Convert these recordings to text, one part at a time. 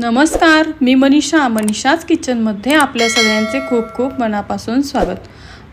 नमस्कार मी मनीषा. मनीषाच किचनमध्ये आपल्या सगळ्यांचे खूप खूप मनापासून स्वागत.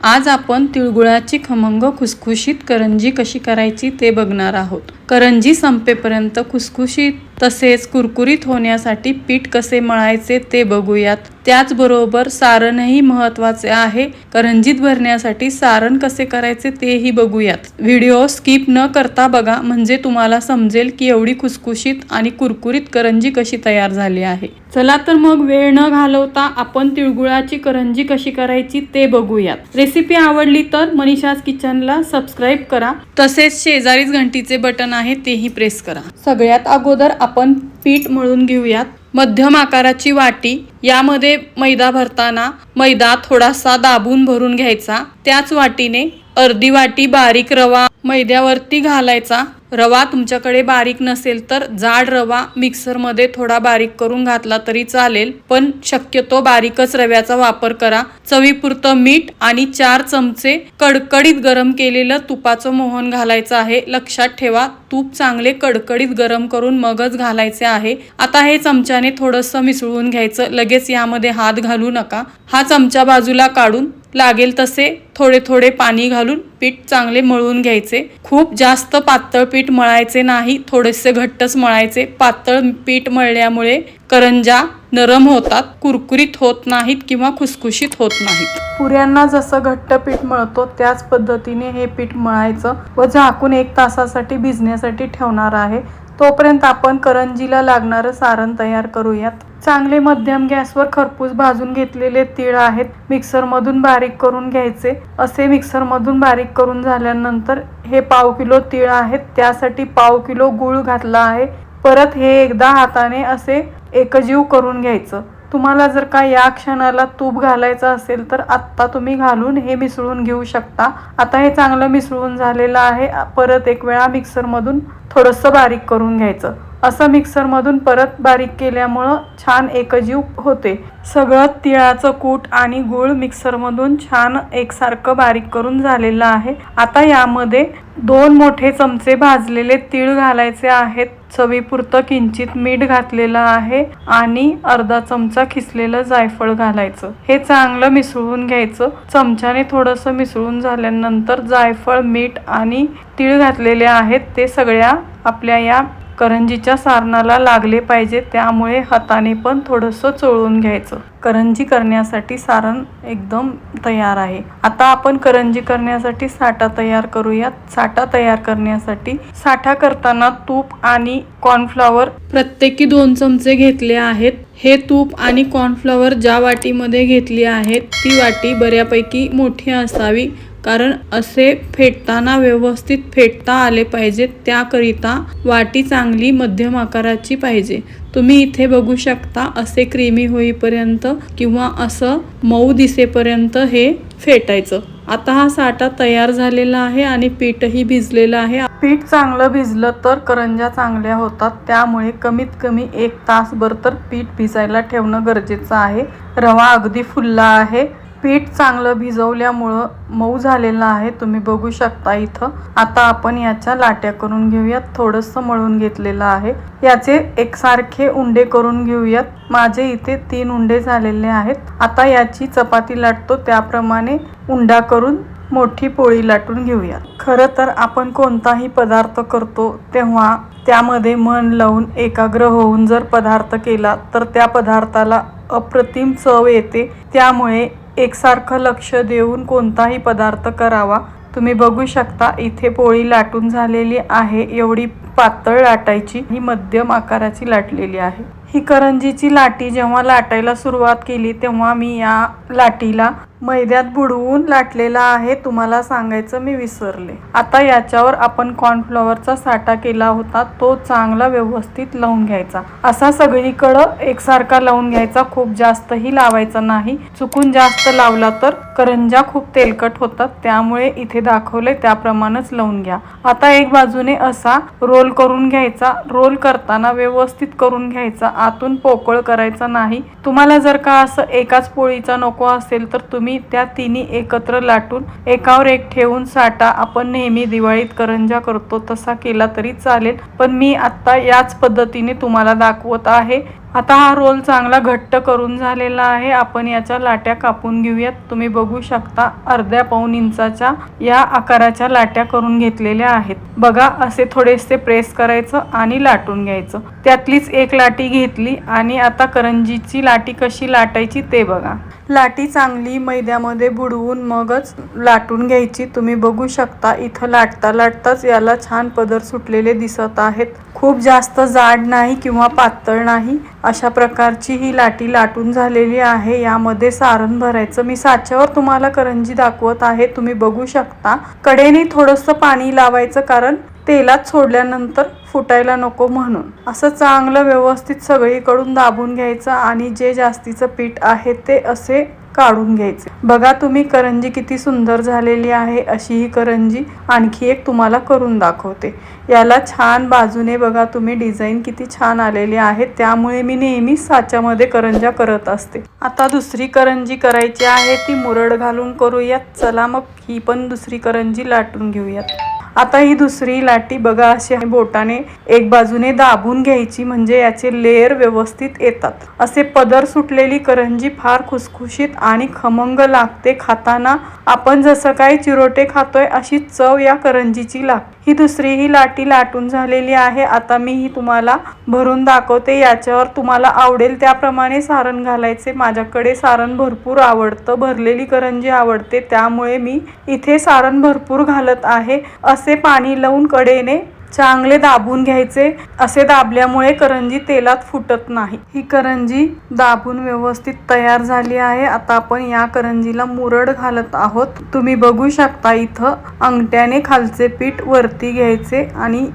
आज आपण तिळगुळाची खमंग खुसखुशीत करंजी कशी करायची ते बघणार आहोत. करंजी संपेपर्यंत खुसखुशीत तसेच कुरकुरीत होण्यासाठी पीठ कसे मळायचे ते बघूयात. त्याचबरोबर सारणही महत्त्वाचे आहे. करंजीत भरण्यासाठी सारण कसे करायचे तेही बघूयात. व्हिडिओ स्किप न करता बघा म्हणजे तुम्हाला समजेल की एवढी खुसखुशीत आणि कुरकुरीत करंजी कशी तयार झाली आहे. चला तर मग वेळ न घालवता आपण तिळगुळाची करंजी कशी करायची ते बघूयात. रेसिपी आवडली तर मनीषाज किचनला सबस्क्राईब करा. तसेच शेजारीच घंटीचे बटन आहे तेही प्रेस करा. सगळ्यात अगोदर आपण पीठ मळून घेऊयात. मध्यम आकाराची वाटी यामध्ये मैदा भरताना मैदा थोडासा दाबून भरून घ्यायचा. त्याच वाटीने अर्धी वाटी बारीक रवा मैद्यावरती घालायचा. रवा तुमच्याकडे बारीक नसेल तर जाड रवा मिक्सरमध्ये थोडा बारीक करून घातला तरी चालेल पण शक्यतो बारीकच रव्याचा वापर करा. चवीपुरतं मीठ आणि चार चमचे कडकडीत गरम केलेलं तुपाचं मोहन घालायचं आहे. लक्षात ठेवा तूप चांगले कडकडीत गरम करून मगच घालायचे आहे. आता हे चमच्याने थोडंसं मिसळून घ्यायचं. लगेच यामध्ये हात घालू नका. हा चमचा बाजूला काढून लागेल तसे थोडे थोडे पाणी घालून पीठ चांगले मळून घ्यायचे. खूप जास्त पातळ पीठ मळायचे नाही थोडेसे घट्टच मळायचे. पातळ पीठ मळल्यामुळे करंजा नरम होतात कुरकुरीत होत नाहीत किंवा खुसखुशीत होत नाहीत. पुऱ्यांना जसं घट्ट पीठ मळतो त्याच पद्धतीने हे पीठ मळायचं व झाकून एक तासासाठी भिजण्यासाठी ठेवणार आहे. तोपर्यंत आपण करंजीला लागणारं सारण तयार करूयात. चांगले मध्यम गॅसवर खरपूस भाजून घेतलेले तीळ आहेत. मिक्सरमधून बारीक करून घ्यायचे. असे मिक्सरमधून बारीक करून झाल्यानंतर हे पाव किलो तीळ आहेत. त्यासाठी पाव किलो गूळ घातला आहे. परत हे एकदा हाताने असे एकजीव करून घ्यायचं. तुम्हाला जर का या क्षणाला तूप घालायचं असेल तर आत्ता तुम्ही घालून हे मिसळून घेऊ शकता. आता हे चांगलं मिसळून झालेलं आहे. परत एक वेळा मिक्सरमधून थोडंसं बारीक करून घ्यायचं. असं मिक्सरमधून परत बारीक केल्यामुळं छान एकजीव होते. सगळं तिळाचं कूट आणि गूळ मिक्सरमधून छान एकसारखं बारीक करून झालेलं आहे. आता यामध्ये दोन मोठे चमचे भाजलेले तीळ घालायचे आहेत. चवीपुरतं किंचित मीठ घातलेलं आहे आणि अर्धा चमचा खिसलेलं जायफळ घालायचं. हे चांगलं मिसळून घ्यायचं. चमच्याने थोडंसं मिसळून झाल्यानंतर जायफळ मीठ आणि तीळ घातलेले आहेत. ते सगळ्या आपल्या या करंजीच्या सारणाला लागले पाहिजे त्यामुळे हाताने पण थोडंसं चोळून घ्यायचं. करंजी करण्यासाठी सारण एकदम तयार आहे. आता आपण करंजी करण्यासाठी साठा तयार करूयात. साठा तयार करण्यासाठी साठा करताना तूप आणि कॉर्नफ्लॉवर प्रत्येकी दोन चमचे घेतले आहेत. हे तूप आणि कॉर्नफ्लॉवर ज्या वाटीमध्ये घेतली आहेत ती वाटी बऱ्यापैकी मोठी असावी. कारण असे फेटताना व्यवस्थित फेटता आले पाहिजे त्याकरिता वाटी चांगली मध्यम आकाराची पाहिजे. तुम्ही इथे बघू शकता असे क्रीमी होईपर्यंत किंवा असं मऊ दिसेपर्यंत हे फेटायचं. आता हा साठा तयार झालेला आहे आणि पीठही भिजलेलं आहे. पीठ चांगलं भिजलं तर करंजा चांगल्या होतात त्यामुळे कमीत कमी एक तासभर तर पीठ भिजायला ठेवणं गरजेचं आहे. रवा अगदी फुलला आहे. पीठ चांगलं भिजवल्यामुळं मऊ झालेलं आहे तुम्ही बघू शकता इथं. आता आपण याच्या लाट्या करून घेऊयात थोडंसं मळून घेतलेलं आहे. याचे एकसारखे उंडे करून घेऊयात. माझे इथे तीन उंडे झालेले आहेत. आता याची चपाती लाटतो त्याप्रमाणे उंडा करून मोठी पोळी लाटून घेऊया खरं तर आपण कोणताही पदार्थ करतो तेव्हा त्यामध्ये मन लावून एकाग्र होऊन जर पदार्थ केला तर त्या पदार्थाला अप्रतिम चव येते. त्यामुळे एकसारखं लक्ष देऊन कोणताही पदार्थ करावा. तुम्ही बघू शकता इथे पोळी लाटून झालेली आहे. एवढी पातळ लाटायची ही मध्यम आकाराची लाटलेली आहे. ही करंजीची लाटी जेव्हा लाटायला सुरुवात केली तेव्हा मी या लाटीला मैद्यात बुडवून लाटलेला आहे तुम्हाला सांगायचं मी विसरले. आता याच्यावर आपण कॉर्नफ्लॉवरचा साठा केला होता तो चांगला व्यवस्थित लावून घ्यायचा. असा सगळीकडं एकसारखा लावून घ्यायचा खूप जास्तही लावायचा नाही. चुकून जास्त लावला तर करंजा खूप तेलकट होतात त्यामुळे इथे दाखवले त्याप्रमाणेच लावून घ्या. आता एक बाजूने असा रोल करून घ्यायचा रोल करताना व्यवस्थित करून घ्यायचा आतून पोकळ करायचा नाही. तुम्हाला जर का असं एकाच पोळीचा नको असेल तर तुम्ही त्या तिन्ही एकत्र लाटून एकावर एक ठेवून साठा. आपण नेहमी दिवाळीत करंजा करतो तसा केला तरी चालेल. पण मी आत्ता याच पद्धतीने तुम्हाला दाखवत आहे. आता हा रोल चांगला घट्ट करून झालेला आहे. आपण याच्या लाट्या कापून घेऊयात. तुम्ही बघू शकता अर्ध्या पाऊन इंचाच्या या आकाराच्या लाट्या करून घेतलेल्या आहेत. बघा असे थोडेसे प्रेस करायचं आणि लाटून घ्यायचं. त्यातलीच एक लाटी घेतली आणि आता करंजीची लाटी कशी लाटायची ते बघा. लाटी चांगली मैद्यामध्ये बुडवून मगच लाटून घ्यायची. तुम्ही बघू शकता इथं लाटता लाटताच याला छान पदर सुटलेले दिसत आहेत. खूप जास्त जाड नाही किंवा पातळ नाही अशा प्रकारची ही लाटी लाटून झालेली आहे. यामध्ये सारण भरायचं. मी साच्यावर तुम्हाला करंजी दाखवत आहे. तुम्ही बघू शकता. कडेने थोडंसं पाणी लावायचं कारण तेलात सोडल्यानंतर फुटायला नको म्हणून. असं चांगलं व्यवस्थित सगळीकडून दाबून घ्यायचं आणि जे जास्तीचं पीठ आहे ते असे काढून घ्यायचे. बघा तुम्ही करंजी किती सुंदर झालेली आहे अशी ही करंजी आणखी एक तुम्हाला करून दाखवते. याला छान बाजूने बघा तुम्ही डिझाईन किती छान आलेली आहे. त्यामुळे मी नेहमी साच्यामध्ये करंजा करत असते. आता दुसरी करंजी करायची आहे ती मुरड घालून करूयात. चला मग ही पण दुसरी करंजी लाटून घेऊयात. आता ही दुसरी लाटी बघा अशी बोटाने एक बाजूने दाबून घ्यायची म्हणजे याचे लेयर व्यवस्थित येतात. असे पदर सुटलेली करंजी फार खुसखुशीत आणि खमंग लागते. खाताना आपण जसं काही चिरोटे खातोय अशी चव या करंजीची लागते. ही दुसरी ही लाटी लाटून झालेली आहे. आता मी ही तुम्हाला भरून दाखवते. याच्यावर तुम्हाला आवडेल त्याप्रमाणे सारण घालायचे. माझ्याकडे सारण भरपूर आवडतं. भरलेली करंजी आवडते. त्यामुळे मी इथे सारण भरपूर घालत आहे. असे पाणी लावून कडेने चांगले दाबून घ्यायचे असे दाबल्यामुळे करंजी तेलात फुटत नाही. ही करंजी दाबून व्यवस्थित तयार झाली आहे. आता आपण या करंजीला मुरड घालत आहोत. तुम्ही बघू शकता इथं अंगठ्याने खालचे पीठ वरती घ्यायचे आणि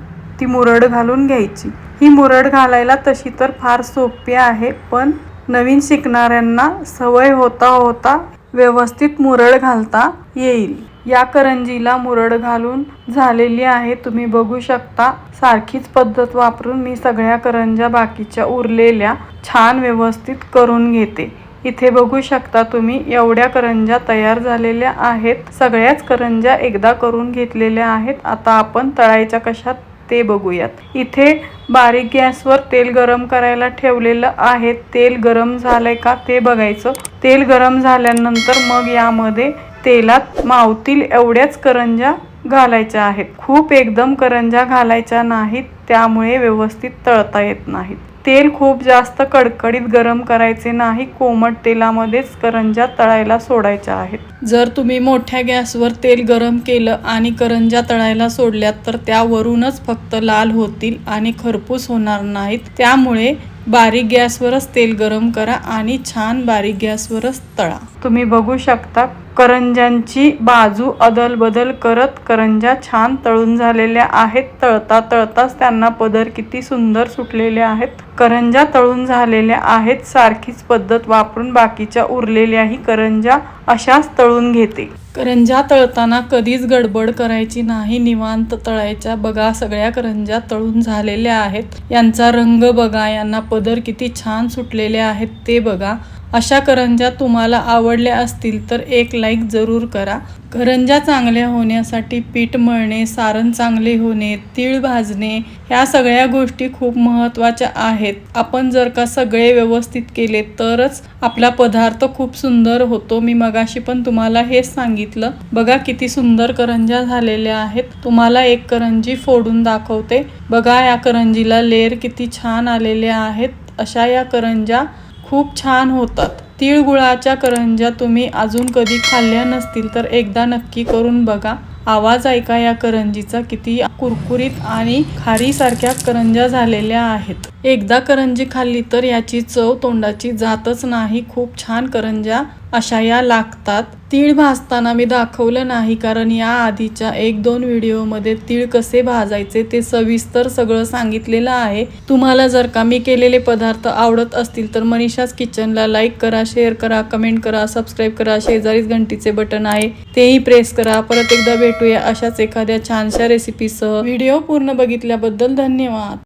ती मुरड घालून घ्यायची. ही मुरड घालायला तशी तर फार सोपी आहे पण नवीन शिकणाऱ्यांना सवय होता होता व्यवस्थित मुरड घालता येईल. या करंजीला मुरड घालून झालेली आहे. तुम्ही बघू शकता सारखीच पद्धत वापरून मी सगळ्या करंजा बाकीच्या उरलेल्या छान व्यवस्थित करून घेते. इथे बघू शकता तुम्ही एवढ्या करंजा तयार झालेल्या आहेत. सगळ्याच करंजा एकदा करून घेतलेल्या आहेत. आता आपण तळायच्या कशात ते बघूयात. इथे बारीक गॅसवर तेल गरम करायला ठेवलेलं आहे. तेल गरम झालंय का ते बघायचं. तेल गरम झाल्यानंतर मग यामध्ये तेलात मावतील एवढ्याच करंजा घालायच्या आहेत. खूप एकदम करंजा घालायच्या नाहीत त्यामुळे व्यवस्थित तळता येत नाहीत. तेल खूप जास्त कडकडीत गरम करायचे नाही कोमट तेलामध्येच करंजा तळायला सोडायच्या आहेत. जर तुम्ही मोठ्या गॅसवर तेल गरम केलं आणि करंजा तळायला सोडल्यात तर त्यावरूनच फक्त लाल होतील आणि खरपूस होणार नाहीत. त्यामुळे बारीक गॅसवरच तेल गरम करा आणि छान बारीक गॅसवरच तळा. तुम्ही बघू शकता करंजांची बाजू अदल बदल करत करंजा छान तळून झालेल्या आहेत. तळता तळताच त्यांना पदर किती सुंदर सुटलेले आहेत. करंजा तळून झालेल्या आहेत सारखीच पद्धत वापरून बाकीच्या उरलेल्याही करंजा अशाच तळून घेते. करंजा तळताना कधीच गडबड करायची नाही निवांत तळायच्या. बघा सगळ्या करंजा तळून झालेल्या आहेत. यांचा रंग बघा यांना पदर किती छान सुटलेले आहेत ते बघा. अशा करंजा तुम्हाला आवडल्या असतील तर एक लाईक जरूर करा. करंजा चांगल्या होण्यासाठी पीठ मळणे सारण चांगले होणे तीळ भाजणे ह्या सगळ्या गोष्टी खूप महत्त्वाच्या आहेत. आपण जर का सगळे व्यवस्थित केले तरच आपला पदार्थ खूप सुंदर होतो. मी मगाशी पण तुम्हाला हेच सांगितलं. बघा किती सुंदर करंजा झालेल्या आहेत. तुम्हाला एक करंजी फोडून दाखवते. बघा या करंजीला लेअर किती छान आलेल्या आहेत. अशा या करंजा खूप छान होतात. तिळगुळाच्या करंजा तुम्ही अजून कधी खाल्ल्या नसतील तर एकदा नक्की करून बघा. आवाज ऐका या करंजीचा किती कुरकुरीत आणि खारीसारख्या करंजा झालेल्या आहेत. एकदा करंजी खाल्ली तर याची चव तोंडाची जातच नाही. खूप छान करंजा अशा या लागतात. तीळ भाजताना मी दाखवलं नाही कारण या आधीच्या एक दोन व्हिडिओमध्ये तीळ कसे भाजायचे ते सविस्तर सगळं सांगितलेलं आहे. तुम्हाला जर का मी केलेले पदार्थ आवडत असतील तर मनीषाच किचनला लाईक करा शेअर करा कमेंट करा सबस्क्राईब करा शेजारीच घंटीचे बटन आहे. तेही प्रेस करा. परत एकदा भेटूया अशाच एखाद्या छानशा रेसिपीसह. व्हिडिओ पूर्ण बघितल्याबद्दल धन्यवाद.